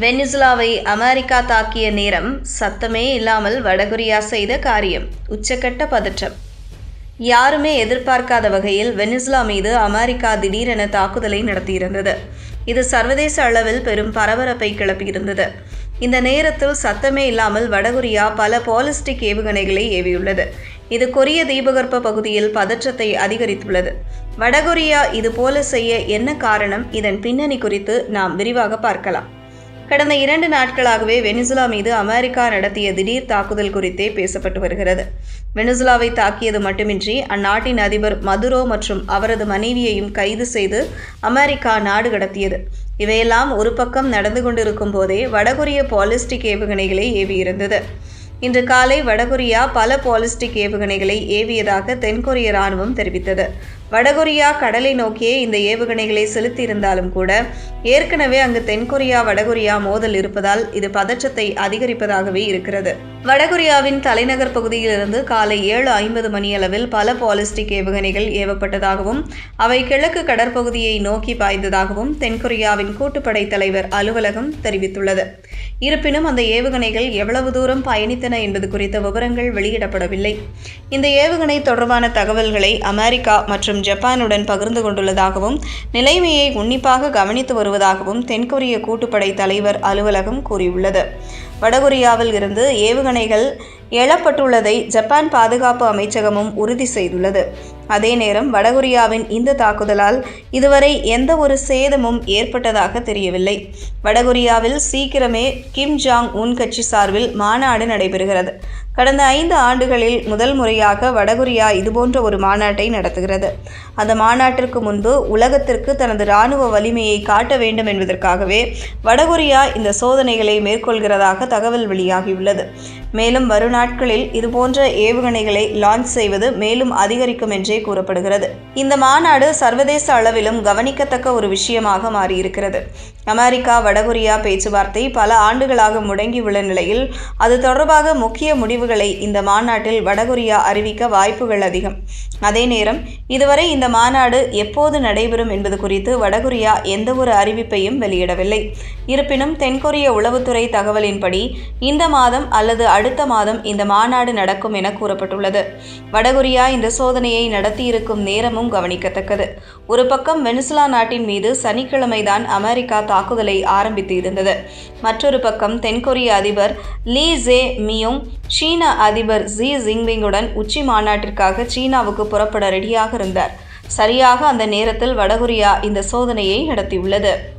வெனிசுலாவை America தாக்கிய நேரம் சத்தமே இல்லாமல் வடகொரியா செய்த காரியம். உச்சக்கட்ட பதற்றம். யாருமே எதிர்பார்க்காத வகையில் வெனிசுலா மீது அமெரிக்கா திடீரென தாக்குதலை நடத்தியிருந்தது. இது சர்வதேச அளவில் பெரும் பரபரப்பை கிளப்பியிருந்தது. இந்த நேரத்தில் சத்தமே இல்லாமல் வடகொரியா பல பாலிஸ்டிக் ஏவுகணைகளை ஏவியுள்ளது. இது கொரிய தீபகற்ப பகுதியில் பதற்றத்தை அதிகரித்துள்ளது. வடகொரியா இது போல செய்ய என்ன காரணம்? இதன் பின்னணி குறித்து நாம் விரிவாக பார்க்கலாம். கடந்த இரண்டு நாட்களாகவே வெனிசுலா மீது அமெரிக்கா நடத்திய திடீர் தாக்குதல் குறித்தே பேசப்பட்டு வருகிறது. வெனிசுலாவை தாக்கியது மட்டுமின்றி அந்நாட்டின் அதிபர் மதுரோ மற்றும் அவரது மனைவியையும் கைது செய்து அமெரிக்கா நாடு கடத்தியது. இவையெல்லாம் ஒரு பக்கம் நடந்து கொண்டிருக்கும் போதே வடகொரிய பாலிஸ்டிக் ஏவுகணைகளை ஏவியிருந்தது. இன்று காலை வடகொரியா பல பாலிஸ்டிக் ஏவுகணைகளை ஏவியதாக தென்கொரிய ராணுவம் தெரிவித்தது. வடகொரியா கடலை நோக்கியே இந்த ஏவுகணைகளை செலுத்தியிருந்தாலும் கூட ஏற்கனவே அங்கு தென்கொரியா வடகொரியா மோதல் இருப்பதால் இது பதற்றத்தை அதிகரிப்பதாகவே இருக்கிறது. வடகொரியாவின் தலைநகர் பகுதியிலிருந்து காலை ஏழு ஐம்பது மணியளவில் பல பாலிஸ்டிக் ஏவுகணைகள் ஏவப்பட்டதாகவும் அவை கிழக்கு கடற்பகுதியை நோக்கி பாய்ந்ததாகவும் தென்கொரியாவின் கூட்டுப்படை தலைவர் அலுவலகம் தெரிவித்துள்ளது. இருப்பினும் அந்த ஏவுகணைகள் எவ்வளவு தூரம் பயணித்தன என்பது குறித்த விவரங்கள் வெளியிடப்படவில்லை. இந்த ஏவுகணை தொடர்பான தகவல்களை அமெரிக்கா மற்றும் ஜப்பானுடன் பகிர்ந்து கொண்டுள்ளதாகவும் நிலைமையை உன்னிப்பாக கவனித்து வருவதாகவும் தென்கொரிய கூட்டுப்படை தலைவர் அலுவலகம் கூறியுள்ளது. வடகொரியாவில் இருந்து ஏவுகணைகள் எழப்பட்டுள்ளதை ஜப்பான் பாதுகாப்பு அமைச்சகமும் உறுதி செய்துள்ளது. அதே நேரம் வடகொரியாவின் இந்த தாக்குதலால் இதுவரை எந்த ஒரு சேதமும் ஏற்பட்டதாக தெரியவில்லை. வடகொரியாவில் சீக்கிரமே கிம் ஜாங் உன் கட்சி சார்பில் மாநாடு நடைபெறுகிறது. கடந்த ஐந்து ஆண்டுகளில் முதல் முறையாக வடகொரியா இதுபோன்ற ஒரு மாநாட்டை நடத்துகிறது. அந்த மாநாட்டிற்கு முன்பு உலகத்திற்கு தனது இராணுவ வலிமையை காட்ட வேண்டும் என்பதற்காகவே வடகொரியா இந்த சோதனைகளை மேற்கொள்கிறதாக தகவல் வெளியாகியுள்ளது. மேலும் வரும் நாட்களில் இதுபோன்ற ஏவுகணைகளை லான்ச் செய்வது மேலும் அதிகரிக்கும் என்றே கூறப்படுகிறது. இந்த மாநாடு சர்வதேச அளவிலும் கவனிக்கத்தக்க ஒரு விஷயமாக மாறியிருக்கிறது. அமெரிக்கா வடகொரியா பேச்சுவார்த்தை பல ஆண்டுகளாக முடங்கியுள்ள நிலையில் அது தொடர்பாக முக்கிய முடிவு முடிவுகளை இந்த மாநாட்டில் வடகொரியா அறிவிக்க வாய்ப்புகள் அதிகம். அதே நேரம் இதுவரை இந்த மாநாடு எப்போது நடைபெறும் என்பது குறித்து வடகொரியா எந்தவொரு அறிவிப்பையும் வெளியிடவில்லை. இருப்பினும் தென்கொரிய உளவுத்துறை தகவலின்படி இந்த மாதம் அல்லது அடுத்த மாதம் இந்த மாநாடு நடக்கும் என கூறப்பட்டுள்ளது. வடகொரியா இந்த சோதனையை நடத்தியிருக்கும் நேரமும் கவனிக்கத்தக்கது. ஒரு பக்கம் வெனிசுலா நாட்டின் மீது சனிக்கிழமைதான் அமெரிக்கா தாக்குதலை ஆரம்பித்து இருந்தது. மற்றொரு பக்கம் தென்கொரிய அதிபர் லீ ஜே மியோங் சீன அதிபர் ஜி ஜிங்பிங்குடன் உச்சி மாநாட்டிற்காக சீனாவுக்கு புறப்பட ரெடியாக இருந்தார். சரியாக அந்த நேரத்தில் வடகொரியா இந்த சோதனையை நடத்தியுள்ளது.